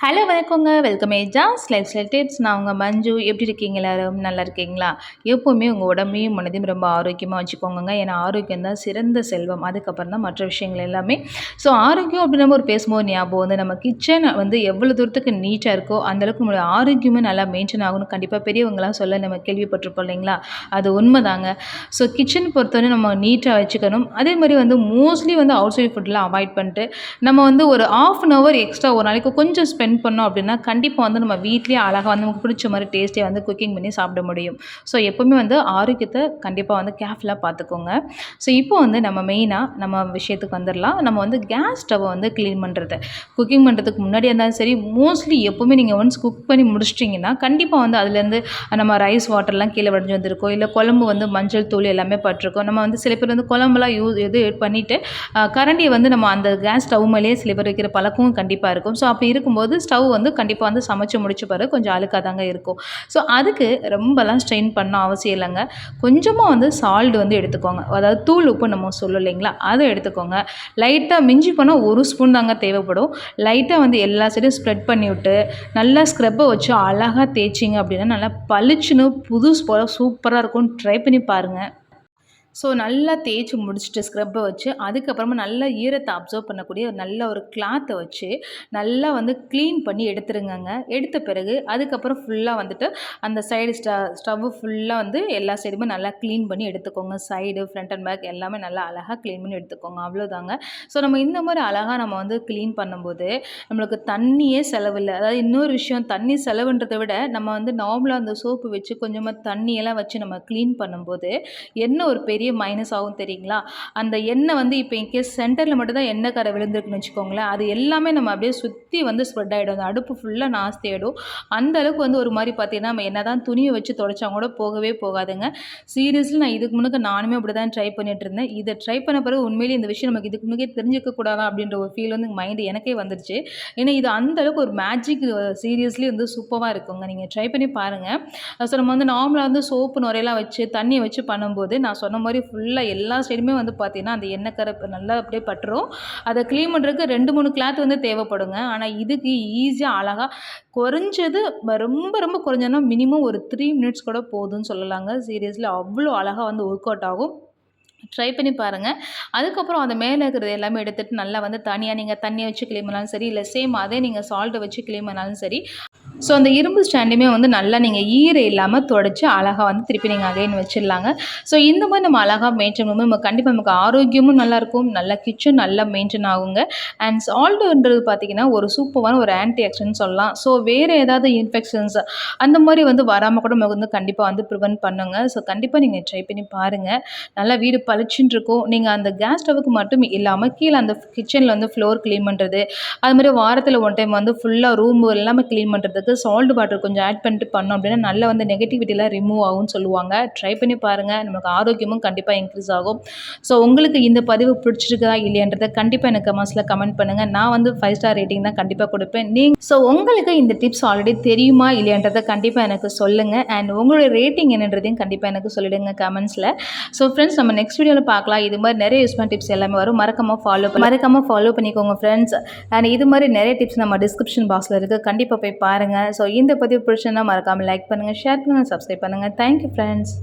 Hello வணக்கங்க. Welcome ஏஜாஸ் life style tips. நான் உங்கள் மஞ்சு. எப்படி இருக்கீங்க எல்லோரும்? நல்லா இருக்கீங்களா? எப்போவுமே உங்கள் உடம்பையும் மனதையும் ரொம்ப ஆரோக்கியமாக வச்சுக்கோங்க ஏன்னா ஆரோக்கியம் தான் சிறந்த செல்வம். அதுக்கப்புறம் தான் மற்ற விஷயங்கள் எல்லாமே. ஸோ ஆரோக்கியம் அப்படின்னு நம்ம ஒரு பேசும்போது ஞாபகம் வந்து நம்ம கிச்சன் வந்து எவ்வளோ தூரத்துக்கு நீட்டாக இருக்கோ அந்தளவுக்கு நம்மளுடைய ஆரோக்கியமும் நல்லா மெயின்டைன் ஆகணும் கண்டிப்பாக பெரியவங்களாம் சொல்ல நம்ம கேள்விப்பட்டிருப்போம் இல்லைங்களா? அது உண்மைதாங்க. ஸோ கிச்சன் பொறுத்தவரை நம்ம நீட்டாக வச்சுக்கணும். அதே மாதிரி வந்து மோஸ்ட்லி வந்து அவுட் சைட் ஃபுட்லாம் அவாய்ட் பண்ணிட்டு நம்ம வந்து ஒரு ஆஃப் அன் ஹவர் எக்ஸ்ட்ரா ஒரு நாளைக்கு கொஞ்சம் ஸ்பெண்ட் பண்ணோம் அப்படின்னா கண்டிப்பாக வந்து நம்ம வீட்லேயே அழகாக வந்து நமக்கு பிடிச்ச மாதிரி டேஸ்ட்டே வந்து குக்கிங் பண்ணி சாப்பிட முடியும். ஸோ எப்போவுமே வந்து ஆரோக்கியத்தை கண்டிப்பாக வந்து கேர்ஃபுல்லாக பார்த்துக்கோங்க. ஸோ இப்போ வந்து நம்ம மெயினாக நம்ம விஷயத்துக்கு வந்துடலாம் நம்ம வந்து கேஸ் ஸ்டவ்வை வந்து க்ளீன் பண்ணுறது குக்கிங் பண்ணுறதுக்கு முன்னாடி இருந்தாலும் சரி மோஸ்ட்லி எப்போவுமே நீங்கள் ஒன்ஸ் குக் பண்ணி முடிச்சிட்டிங்கன்னா கண்டிப்பாக வந்து அதுலேருந்து நம்ம ரைஸ் வாட்டர்லாம் கீழே வடிஞ்சு வந்திருக்கோம். இல்லை குழம்பு வந்து மஞ்சள் தூள் எல்லாமே பட்டிருக்கோம். நம்ம வந்து சில பேர் வந்து குழம்புலாம் யூஸ் இது பண்ணிவிட்டு கரண்டியை வந்து நம்ம அந்த கேஸ் ஸ்டவ் மேலேயே சில பேர் வைக்கிற பழக்கமும் கண்டிப்பாக இருக்கும். ஸோ அப்படி இருக்கும்போது ஸ்டவ் வந்து கண்டிப்பாக வந்து சமைச்சு முடிச்சுப்பாரு கொஞ்சம் அழுக்காக தாங்க இருக்கும். ஸோ அதுக்கு ரொம்பலாம் ஸ்ட்ரெயின் பண்ண அவசியம் இல்லைங்க. கொஞ்சமாக வந்து சால்ட் வந்து எடுத்துக்கோங்க. அதாவது தூள் உப்பு நம்ம சொல்லும் இல்லைங்களா? அதை எடுத்துக்கோங்க. லைட்டாக மிஞ்சி போனால் ஒரு ஸ்பூன் தாங்க தேவைப்படும். லைட்டாக வந்து எல்லா சைடும் ஸ்ப்ரெட் பண்ணி விட்டு நல்லா ஸ்க்ரப்பை வச்சு அழகாக தேய்ச்சிங்க அப்படின்னா நல்லா பளிச்சுன்னு புதுசு போல் சூப்பராக இருக்கும் ட்ரை பண்ணி பாருங்கள் ஸோ நல்லா தேய்ச்சி முடிச்சுட்டு ஸ்க்ரப்பை வச்சு அதுக்கப்புறமா நல்லா ஈரத்தை அப்சர்வ் பண்ணக்கூடிய ஒரு நல்ல ஒரு கிளாத்தை வச்சு நல்லா வந்து க்ளீன் பண்ணி எடுத்துருங்கங்க. எடுத்த பிறகு அதுக்கப்புறம் ஃபுல்லாக வந்துட்டு அந்த சைடு ஸ்ட ஸ்டவ்வு ஃபுல்லாக வந்து எல்லா சைடுமே நல்லா க்ளீன் பண்ணி எடுத்துக்கோங்க. சைடு ஃப்ரண்ட் அண்ட் பேக் எல்லாமே நல்லா அழகாக க்ளீன் பண்ணி எடுத்துக்கோங்க. அவ்வளோதாங்க ஸோ நம்ம இந்த மாதிரி அழகாக நம்ம வந்து க்ளீன் பண்ணும்போது நம்மளுக்கு தண்ணியே செலவில்லை அதாவது இன்னொரு விஷயம் தண்ணி செலவுன்றதை விட நம்ம வந்து நார்மலாக அந்த சோப்பு வச்சு கொஞ்சமாக தண்ணியெல்லாம் வச்சு நம்ம க்ளீன் பண்ணும்போது என்ன ஒரு பெரிய பெரிய மைனஸ் ஆகும் தெரியுங்களா? அந்த எண்ணெய் வந்து இப்போ இன்கேஸ் சென்டரில் மட்டும் தான் எண்ணெய் கரை விழுந்திருக்குன்னு வச்சுக்கோங்களேன். அது எல்லாமே நம்ம அப்படியே சுற்றி வந்து ஸ்ப்ரெட் ஆகிடும் அந்த அடுப்பு ஃபுல்லாக நாஸ்தி ஆகிடும் அந்த அளவுக்கு வந்து ஒரு மாதிரி பார்த்தீங்கன்னா நம்ம என்ன தான் துணியை வச்சு தொடச்சா கூட போகவே போகாதுங்க. சீரியஸ்லி நான் இதுக்கு முன்னுக்கு நானுமே அப்படி தான் ட்ரை பண்ணிட்டு இருந்தேன். இதை ட்ரை பண்ண பிறகு உண்மையிலேயே இந்த விஷயம் நமக்கு இதுக்கு முன்னே தெரிஞ்சிக்க கூடாதா அப்படின்ற ஒரு ஃபீல் வந்து மைண்டு எனக்கே வந்துருச்சு. ஏன்னா இது அந்த அளவுக்கு ஒரு மேஜிக் சீரியஸ்லி வந்து சூப்பராக இருக்குங்க. நீங்கள் ட்ரை பண்ணி பாருங்கள் ஸோ நம்ம வந்து நார்மலாக வந்து சோப்பு நுரையெல்லாம் வச்சு தண்ணியை வச்சு பண்ணும்போது நான் சொன்ன மாதிரி ஃபுல்லாக எல்லா சைடுமே வந்து பார்த்திங்கன்னா அந்த எண்ணெய் கரை நல்லா அப்படியே பட்டுரும். அதை க்ளீன் பண்ணுறதுக்கு ரெண்டு மூணு கிளாத் வந்து தேவைப்படுங்க. ஆனால் இதுக்கு ஈஸியாக அழகாக குறைஞ்சது ரொம்ப ரொம்ப குறைஞ்சதுன்னா மினிமம் ஒரு த்ரீ மினிட்ஸ் கூட போதும்னு சொல்லலாங்க. சீரியஸ்லி அவ்வளோ அழகாக வந்து ஒர்க் அவுட் ஆகும். ட்ரை பண்ணி பாருங்கள் அதுக்கப்புறம் அந்த மேலே இருக்கிறது எல்லாமே எடுத்துகிட்டு நல்லா வந்து தனியாக நீங்கள் தண்ணியை வச்சு க்ளீன் பண்ணாலும் சரி இல்லை சேம் அதே நீங்கள் சால்ட்டை வச்சு க்ளீன் பண்ணாலும் சரி ஸோ அந்த இரும்பு ஸ்டாண்டுமே வந்து நல்லா நீங்கள் ஈரை இல்லாமல் தொடச்சி அழகாக வந்து திருப்பி நீங்கள் அகைன் வச்சிடலாங்க. ஸோ இந்த மாதிரி நம்ம அழகாக மெயின்டைன் பண்ணும்போது நம்ம கண்டிப்பாக நமக்கு ஆரோக்கியமும் நல்லாயிருக்கும் நல்லா கிச்சன் நல்லா மெயின்டைன் ஆகுங்க. அண்ட் சால்ட்டுன்றது பார்த்திங்கன்னா ஒரு சூப்பரான ஒரு ஆன்டி ஆக்சிடென்ட் சொல்லலாம். ஸோ வேறு ஏதாவது இன்ஃபெக்ஷன்ஸ் அந்த மாதிரி வந்து வராமல் கூட நமக்கு வந்து கண்டிப்பாக வந்து ப்ரிவென்ட் பண்ணுங்க. ஸோ கண்டிப்பாக நீங்கள் ட்ரை பண்ணி பாருங்கள் நல்லா வீடு பளிச்சுன்னு இருக்கும். நீங்கள் அந்த கேஸ் ஸ்டவுக்கு மட்டும் இல்லாமல் கீழே அந்த கிச்சனில் வந்து ஃப்ளோர் க்ளீன் பண்ணுறது அது மாதிரி வாரத்தில் ஒன் டைம் வந்து ஃபுல்லாக ரூம் எல்லாமே க்ளீன் பண்ணுறதுக்கு அதுக்கு சால்ட் வாட்டர் கொஞ்சம் ஆட் பண்ணிட்டு பண்ணோம் அப்படின்னா நல்லா வந்து நெகட்டிவிட்டிலாம் ரிமூவ் ஆகும்னு சொல்லுவாங்க. ட்ரை பண்ணி பாருங்கள் நமக்கு ஆரோக்கியமும் கண்டிப்பாக இன்க்ரீஸ் ஆகும். ஸோ உங்களுக்கு இந்த பதிவு பிடிச்சிருக்கா இல்லையன்றதை கண்டிப்பாக எனக்கு கமெண்ட்ஸில் கமெண்ட் பண்ணுங்கள் நான் வந்து ஃபைவ் ஸ்டார் ரேட்டிங் தான் கண்டிப்பாக கொடுப்பேன். நீங்கள் ஸோ உங்களுக்கு இந்த டிப்ஸ் ஆல்ரெடி தெரியுமா இல்லையன்றதை கண்டிப்பாக எனக்கு சொல்லுங்கள் அண்ட் உங்களுடைய ரேட்டிங் என்னன்றதையும் கண்டிப்பாக எனக்கு சொல்லிடுங்க கமெண்ட்ஸில் ஸோ ஃப்ரெண்ட்ஸ் நம்ம நெக்ஸ்ட் வீடியோவில் பார்க்கலாம். இது மாதிரி நிறைய யூஸ்ஃபுல் டிப்ஸ் எல்லாமே வரும். மறக்காமல் ஃபாலோ மறக்காமல் ஃபாலோ பண்ணிக்கோங்க ஃப்ரெண்ட்ஸ் அண்ட் இது மாதிரி நிறைய டிப்ஸ் நம்ம டிஸ்கிரிப்ஷன் பாக்ஸில் இருக்குது கண்டிப்பாக போய் பாருங்கள் ஸோ இந்த பதிவு பிடிச்சிருந்தால் மறக்காமல் லைக் பண்ணுங்கள் ஷேர் பண்ணுங்கள் சப்ஸ்கிரைப் பண்ணுங்கள் தேங்க்யூ ஃப்ரெண்ட்ஸ்